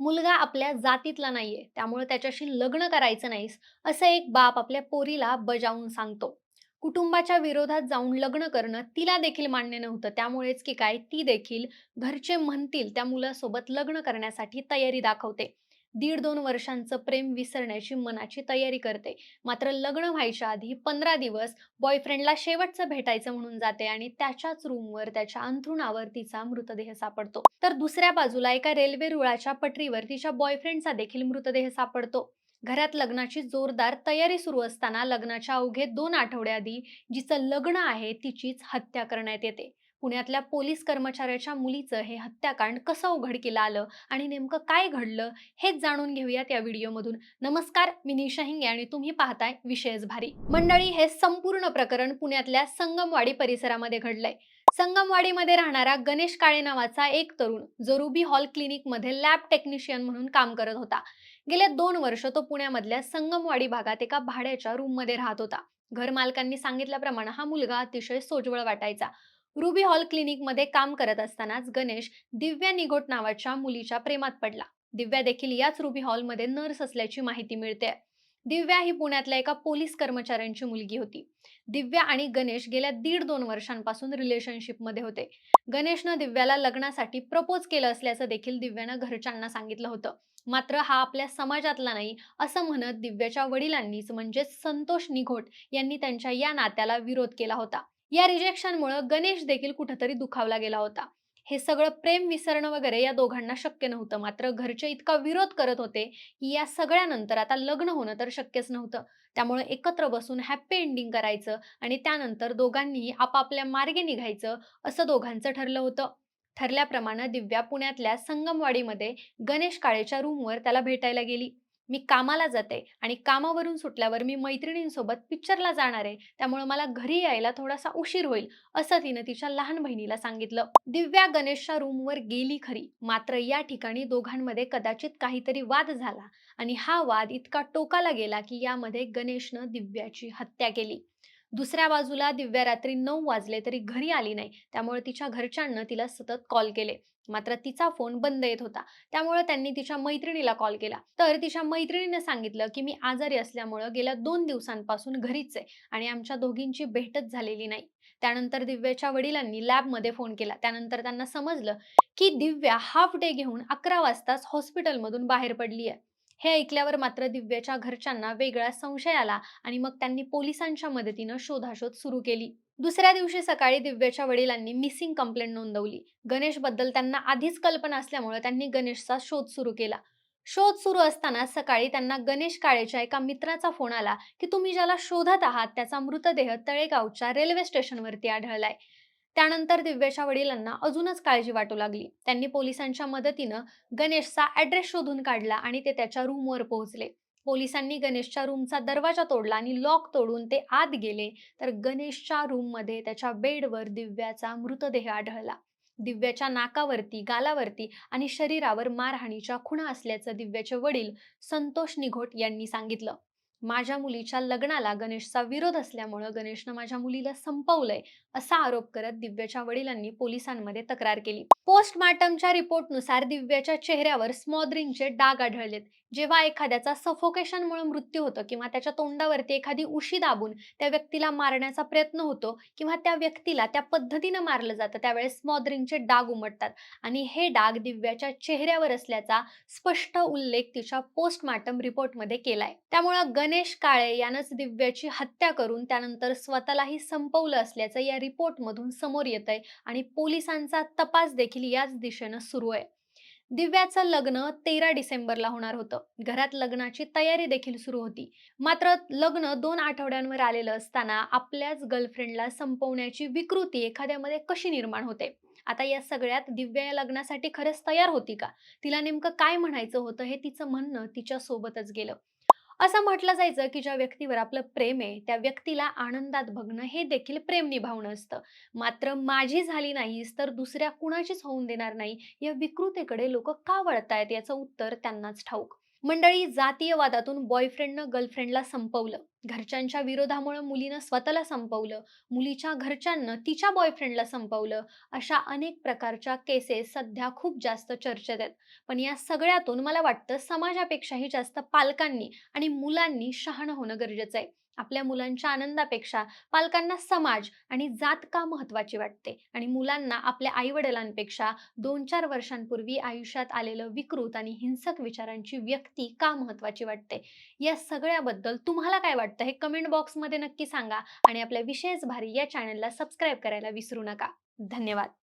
मुलगा आपल्या जातीतला नाहीये त्यामुळे त्याच्याशी लग्न करायचं नाहीस असं एक बाप आपल्या पोरीला बजावून सांगतो. कुटुंबाच्या विरोधात जाऊन लग्न करणं तिला देखील मान्य नव्हतं त्यामुळेच की काय ती देखील घरचे म्हणतील त्या मुलासोबत लग्न करण्यासाठी तयारी दाखवते. दीड दोन वर्षांचं प्रेम विसरण्याची मनाची तयारी करते. मात्र लग्न व्हायच्या आधी पंधरा दिवस बॉयफ्रेंडला शेवटचं भेटायचं म्हणून जाते आणि त्याच्याच रूमवर त्याच्या अंथरुणावर तिचा मृतदेह सापडतो. तर दुसऱ्या बाजूला एका रेल्वे रुळाच्या पटरीवर तिच्या बॉयफ्रेंडचा देखील मृतदेह सापडतो. घरात लग्नाची जोरदार तयारी सुरू असताना लग्नाच्या अवघे दोन आठवड्याआधी जिचं लग्न आहे तिचीच हत्या करण्यात येते. पुण्यातल्या पोलीस कर्मचाऱ्याच्या मुलीचं हे हत्याकांड कसं उघडकीला आलं आणि नेमकं काय घडलं हेच जाणून घेऊयात या व्हिडिओमधून. नमस्कार मी निशा हिंगे आणि तुम्ही पाहताय विशेष भारी. मंडळी हे संपूर्ण प्रकरण पुण्यातल्या संगमवाडी परिसरामध्ये घडलंय. संगमवाडीमध्ये राहणारा गणेश काळे नावाचा एक तरुण जो रुबी हॉल क्लिनिकमध्ये लॅब टेक्निशियन म्हणून काम करत होता. गेल्या दोन वर्ष तो पुण्यामधल्या संगमवाडी भागात एका भाड्याच्या रूममध्ये राहत होता. घर मालकांनी सांगितल्याप्रमाणे हा मुलगा अतिशय सोजवळ वाटायचा. रुबी हॉल क्लिनिकमध्ये काम करत असतानाच गणेश दिव्या निघोट नावाच्या मुलीच्या प्रेमात पडला. दिव्या देखील याच रुबी हॉलमध्ये नर्स असल्याची माहिती मिळते. दिव्या ही पुण्यातल्या एका पोलीस कर्मचाऱ्यांची मुलगी होती. दिव्या आणि गणेश गेल्या दीड दोन वर्षांपासून रिलेशनशिपमध्ये होते. गणेशनं दिव्याला लग्नासाठी प्रपोज केलं असल्याचं देखील दिव्यानं घरच्यांना सांगितलं होतं. मात्र हा आपल्या समाजातला नाही असं म्हणत दिव्याच्या वडिलांनीच म्हणजेच संतोष निघोट यांनी त्यांच्या या नात्याला विरोध केला होता. या रिजेक्शनमुळे गणेश देखील कुठंतरी दुखावला गेला होता. हे सगळं प्रेम विसरणं वगैरे या दोघांना शक्य नव्हतं. मात्र घरचे इतका विरोध करत होते की या सगळ्यानंतर आता लग्न होणं तर शक्यच नव्हतं. त्यामुळे एकत्र बसून हॅप्पी एंडिंग करायचं आणि त्यानंतर दोघांनीही आपापल्या मार्गे निघायचं असं दोघांचं ठरलं होतं. ठरल्याप्रमाणे दिव्या पुण्यातल्या संगमवाडीमध्ये गणेश काळेच्या रूमवर त्याला भेटायला गेली. मी कामाला जाते आणि कामावरून सुटल्यावर मी मैत्रिणींसोबत पिक्चरला जाणार आहे. त्यामुळे मला घरी यायला थोडासा उशीर होईल असं तिनं तिच्या लहान बहिणीला सांगितलं. दिव्या गणेशच्या रूमवर गेली खरी. मात्र या ठिकाणी दोघांमध्ये कदाचित काहीतरी वाद झाला आणि हा वाद इतका टोकाला गेला की यामध्ये गणेशनं दिव्याची हत्या केली. दुसऱ्या बाजूला दिव्या रात्री नऊ वाजले तरी घरी आली नाही. त्यामुळे तिच्या घरच्यांना तिला सतत कॉल केले. मात्र तिचा फोन बंद येत होता. त्यामुळे त्यांनी तिच्या मैत्रिणीला कॉल केला. तर तिच्या मैत्रिणीने सांगितलं की मी आजारी असल्यामुळं गेल्या दोन दिवसांपासून घरीच आहे आणि आमच्या दोघींची भेटच झालेली नाही. त्यानंतर दिव्याच्या वडिलांनी लॅबमध्ये फोन केला. त्यानंतर त्यांना समजलं की दिव्या हाफ डे घेऊन अकरा वाजताच हॉस्पिटलमधून बाहेर पडली आहे हे ऐकल्यावर मात्र दिव्याच्या घरच्यांना वेगळा संशय आला आणि मग त्यांनी पोलिसांच्या मदतीनं शोधाशोध सुरू केली. दुसऱ्या दिवशी सकाळी दिव्याच्या वडिलांनी मिसिंग कंप्लेंट नोंदवली. गणेशबद्दल त्यांना आधीच कल्पना असल्यामुळे त्यांनी गणेशचा शोध सुरू केला. शोध सुरू असताना सकाळी त्यांना गणेश काळेच्या एका मित्राचा फोन आला की तुम्ही ज्याला शोधत आहात त्याचा मृतदेह तळेगावच्या रेल्वे स्टेशनवरती आढळलाय. त्यानंतर दिव्याच्या वडिलांना अजूनच काळजी वाटू लागली. त्यांनी पोलिसांच्या मदतीनं गणेशचा ऍड्रेस शोधून काढला आणि ते त्याच्या रूमवर पोहोचले. पोलिसांनी गणेशच्या रूमचा दरवाजा तोडला आणि लॉक तोडून ते आत गेले. तर गणेशच्या रूममध्ये त्याच्या बेडवर दिव्याचा मृतदेह आढळला. दिव्याच्या नाकावरती गालावरती आणि शरीरावर मारहाणीच्या खुणा असल्याचं दिव्याचे वडील संतोष निघोट यांनी सांगितलं. माझ्या मुलीच्या लग्नाला गणेशचा विरोध असल्यामुळं गणेशनं माझ्या मुलीला संपवलंय असा आरोप करत दिव्याच्या वडिलांनी पोलिसांमध्ये तक्रार केली. पोस्टमार्टमच्या रिपोर्टनुसार दिव्याच्या चेहऱ्यावर स्मॉदरिंगचे डाग आढळलेत. जेव्हा एखाद्याचा सफोकेशनमुळे मृत्यू होतो किंवा त्याच्या तोंडावरती एखादी उशी दाबून त्या व्यक्तीला मारण्याचा प्रयत्न होतो किंवा त्या व्यक्तीला त्या पद्धतीनं मारलं जातं त्यावेळेस स्मॉदरिंगचे डाग उमटतात. आणि हे डाग दिव्याच्या चेहऱ्यावर असल्याचा स्पष्ट उल्लेख तिच्या पोस्टमार्टम रिपोर्टमध्ये केलाय. त्यामुळं गणेश काळे यानंच दिव्याची हत्या करून त्यानंतर स्वतःलाही संपवलं असल्याचं या रिपोर्टमधून समोर येत आहे आणि पोलिसांचा तपास देखील याच दिशेनं सुरू आहे. दिव्याचं लग्न तेरा डिसेंबरला होणार होतं. घरात लग्नाची तयारी देखील सुरू होती. मात्र लग्न दोन आठवड्यांवर आलेलं असताना आपल्याच गर्लफ्रेंडला संपवण्याची विकृती एखाद्यामध्ये कशी निर्माण होते? आता या सगळ्यात दिव्या या लग्नासाठी खरंच तयार होती का? तिला नेमकं काय म्हणायचं होतं हे तिचं म्हणणं तिच्या सोबतच गेलं. असं म्हटलं जायचं की ज्या व्यक्तीवर आपलं प्रेम आहे त्या व्यक्तीला आनंदात बघणं हे देखील प्रेम निभावणं असतं. मात्र माझी झाली नाहीस तर दुसऱ्या कुणाचीच होऊन देणार नाही या विकृतीकडे लोक का वळतायत याचं उत्तर त्यांनाच ठाऊक. मंडळी जातीयवादातून बॉयफ्रेंडनं गर्लफ्रेंडला संपवलं. घरच्यांच्या विरोधामुळे मुलीनं स्वतःला संपवलं. मुलीच्या घरच्यांनं तिच्या बॉयफ्रेंडला संपवलं. अशा अनेक प्रकारच्या केसेस सध्या खूप जास्त चर्चेत आहेत. पण या सगळ्यातून मला वाटतं समाजापेक्षाही जास्त पालकांनी आणि मुलांनी शहाणं होणं गरजेचं आहे. आपल्या मुलांच्या आनंदापेक्षा पालकांना समाज आणि जात का महत्वाची वाटते? आणि मुलांना आपल्या आईवडिलांपेक्षा दोन चार वर्षांपूर्वी आयुष्यात आलेलं विकृत आणि हिंसक विचारांची व्यक्ती का महत्वाची वाटते? या सगळ्याबद्दल तुम्हाला काय वाटतं? हे कमेंट बॉक्समध्ये नक्की सांगा आणि आपल्या विशेष भारी या चॅनलला सबस्क्राईब करायला विसरू नका. धन्यवाद.